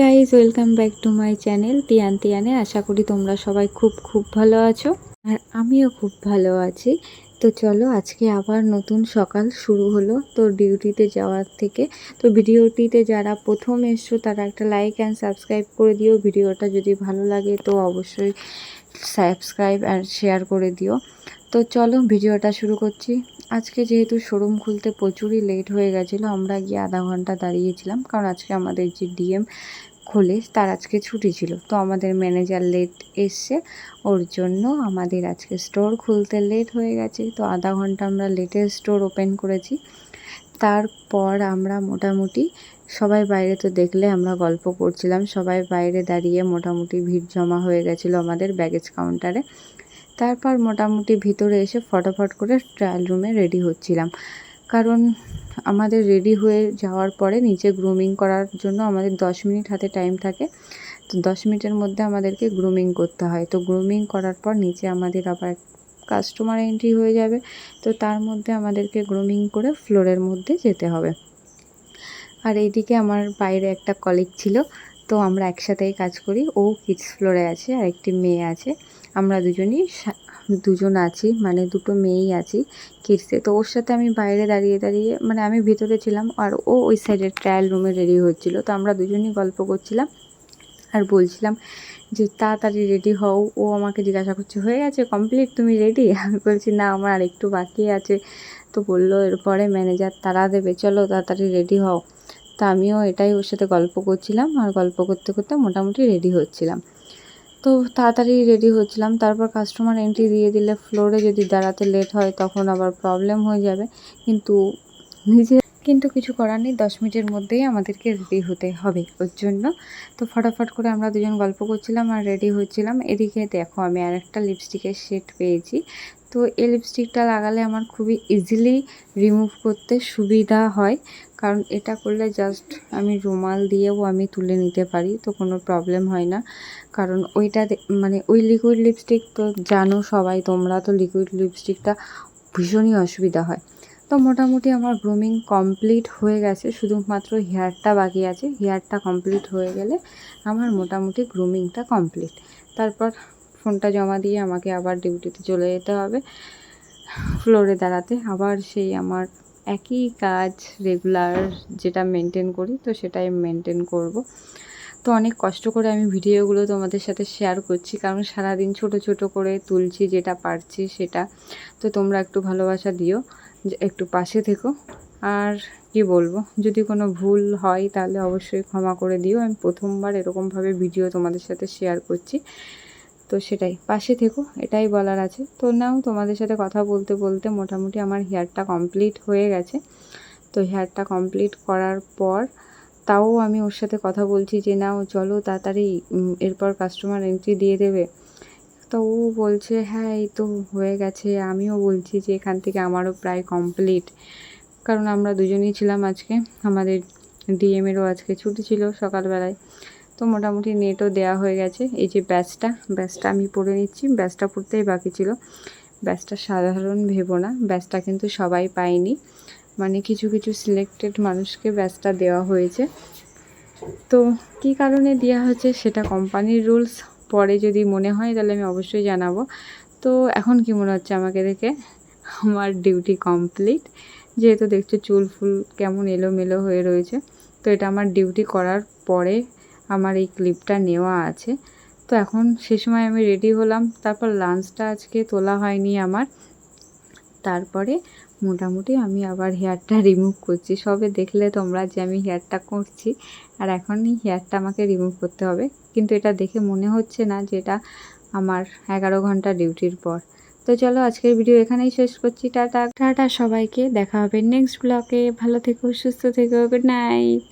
Guys welcome back to my channel Tiyan তিয়ানে আশা করি তোমরা সবাই খুব খুব ভালো আছো আর আমিও খুব ভালো আছি। তো চলো, আজকে আবার নতুন সকাল শুরু হলো তো ডিউটিতে যাওয়ার থেকে। তো ভিডিওটিতে যারা প্রথম এসছো, তারা একটা লাইক অ্যান্ড সাবস্ক্রাইব করে দিও। ভিডিওটা যদি ভালো লাগে, তো অবশ্যই সাবস্ক্রাইব অ্যান্ড শেয়ার করে দিও। তো চলো, ভিডিওটা শুরু করছি। আজকে যেহেতু শোরুম খুলতে প্রচুরই লেট হয়ে গেছিল, আমরা গিয়ে আধা ঘণ্টা দাঁড়িয়েছিলাম, কারণ আজকে আমাদের যে ডিএম খোলে তার আজকে ছুটি ছিল। তো আমাদের ম্যানেজার লেট এসছে, ওর জন্য আমাদের আজকে স্টোর খুলতে লেট হয়ে গেছে। তো আধা ঘণ্টা আমরা লেটে স্টোর ওপেন করেছি। তারপর আমরা মোটামুটি সবাই বাইরে তো দেখলে আমরা গল্প করছিলাম, সবাই বাইরে দাঁড়িয়ে মোটামুটি ভিড় জমা হয়ে গেছিল আমাদের ব্যাগেজ কাউন্টারে। তারপর মোটামুটি ভিতরে এসে ফটাফট করে ট্রায়াল রুমে রেডি হচ্ছিলাম। কারণ আমাদের রেডি হয়ে যাওয়ার পরে নিচে গ্রুমিং করার জন্য আমাদের দশ মিনিট হাতে টাইম থাকে। তো দশ মিনিটের মধ্যে আমাদেরকে গ্রুমিং করতে হয়। তো গ্রুমিং করার পর নিচে আমাদের আবার কাস্টমার এন্ট্রি হয়ে যাবে। তো তার মধ্যে আমাদেরকে গ্রুমিং করে ফ্লোরের মধ্যে যেতে হবে। আর এইদিকে আমার বাইরে একটা কলিগ ছিল। তো আমরা একসাথেই কাজ করি। ও কিডস ফ্লোরে আছে আর একটি মেয়ে আছে। আমরা দুজনই দুজন আছি মানে দুটো মেয়েই আছি কিডসে তো ওর সাথে আমি বাইরে দাঁড়িয়ে দাঁড়িয়ে মানে আমি ভিতরে ছিলাম আর ও ওই সাইডের ট্রায়াল রুমে রেডি হচ্ছিল। তো আমরা দুজনই গল্প করছিলাম আর বলছিলাম যে, তাড়াতাড়ি রেডি হও। ও আমাকে জিজ্ঞাসা করছে, হয়ে গেছে কমপ্লিট তুমি রেডি আমি বলছি, না, আমার আর একটু বাকি আছে। তো বলল, এরপরে ম্যানেজার তারা দেবে। চলো, তাড়াতাড়ি রেডি হও। তা আমিও এটাই ওর সাথে গল্প করছিলাম আর গল্প করতে করতে মোটামুটি রেডি হচ্ছিলাম। তো তাড়াতাড়ি রেডি হচ্ছিলাম। তারপর কাস্টমার এন্ট্রি দিয়ে দিলে ফ্লোরে যদি দাঁড়াতে লেট হয়, তখন আবার প্রবলেম হয়ে যাবে। কিন্তু নিজে কিন্তু কিছু করার নেই, দশ মিনিটের মধ্যেই আমাদেরকে রেডি হতে হবে। ওর জন্য তো ফটাফট করে আমরা দুজন গল্প করছিলাম আর রেডি হচ্ছিলাম। এদিকে দেখো আমি আর একটা লিপস্টিকের শেড পেয়েছি। তো এই লিপস্টিকটা লাগালে আমার খুবই ইজিলি রিমুভ করতে সুবিধা হয়। কারণ এটা করলে জাস্ট আমি রুমাল দিয়েও আমি তুলে নিতে পারি, তো কোনো প্রবলেম হয় না। কারণ ওইটা মানে ওই লিকুইড লিপস্টিক তো জানো সবাই, তোমরা তো লিকুইড লিপস্টিকটা ভীষণই অসুবিধা হয়। তো মোটামুটি আমার গ্রুমিং কমপ্লিট হয়ে গেছে, শুধুমাত্র হেয়ারটা বাকি আছে। হেয়ারটা কমপ্লিট হয়ে গেলে আমার মোটামুটি গ্রুমিংটা কমপ্লিট তারপর ফোনটা জমা দিয়ে আমাকে আবার ডিউটিতে চলে যেতে হবে ফ্লোরে দাঁড়াতে। আবার সেই আমার একই কাজ রেগুলার যেটা মেনটেন করি, তো সেটাই মেনটেন করব। তো অনেক কষ্ট করে আমি ভিডিওগুলো তোমাদের সাথে শেয়ার করছি, কারণ সারাদিন ছোট ছোট করে তুলছি, যেটা পারছি সেটা। তো তোমরা একটু ভালোবাসা দিও। একটু পাশে থেকো। আর কি বলব, যদি কোনো ভুল হয় তাহলে অবশ্যই ক্ষমা করে দিও। আমি প্রথমবার এরকমভাবে ভিডিও তোমাদের সাথে শেয়ার করছি। তো সেটাই, পাশে থেকো, এটাই বলার আছে। তো নাও, তোমাদের সাথে কথা বলতে বলতে মোটামুটি আমার হেয়ারটা কমপ্লিট হয়ে গেছে। তো হেয়ারটা কমপ্লিট করার পর তাও আমি ওর সাথে কথা বলছি যে, নাও, চলো তাড়াতাড়ি এরপর কাস্টমার এন্ট্রি দিয়ে দেবে। তো ও বলছে হ্যাঁ এই তো হয়ে গেছে। আমিও বলছি যে এখান থেকে আমারও প্রায় কমপ্লিট কারণ আমরা দুজনেই ছিলাম আজকে। আমাদের ডিএমেরও আজকে ছুটি ছিল সকালবেলায়। তো মোটামুটি নেটও দেওয়া হয়ে গেছে। এই যে ব্যাচটা ব্যাচটা আমি পরে নিচ্ছি। ব্যাচটা পড়তেই বাকি ছিল। ব্যাচটা সাধারণ ভেবো না। ব্যাচটা কিন্তু সবাই পায়নি। মানে কিছু কিছু সিলেক্টেড মানুষকে ব্যাচটা দেওয়া হয়েছে। তো কি কারণে দেওয়া হয়েছে সেটা কোম্পানির রুলস পরে যদি মনে হয় তাহলে আমি অবশ্যই জানাব। তো এখন কি মনে হচ্ছে আমাকে দেখে? আমার ডিউটি কমপ্লিট যেহেতু দেখছ চুল ফুল কেমন এলোমেলো হয়ে রয়েছে, তো এটা আমার ডিউটি করার পরে আমার এই ক্লিপটা নেওয়া আছে। তো এখন সে সময় আমি রেডি হলাম। তারপর লাঞ্চটা আজকে তোলা হয়নি আমার। তারপরে মোটামুটি আমি আবার হেয়ারটা রিমুভ করছি। সবে দেখলে তোমরা যে আমি হেয়ারটা করছি আর এখনই হেয়ারটা আমাকে রিমুভ করতে হবে। কিন্তু এটা দেখে মনে হচ্ছে না যে এটা আমার এগারো ঘণ্টা ডিউটির পর। তো চলো আজকের ভিডিও এখানেই শেষ করছি। টাটা। টাটা সবাইকে। দেখা হবে নেক্সট ব্লকে ভালো থেকো, সুস্থ থেকো। Good night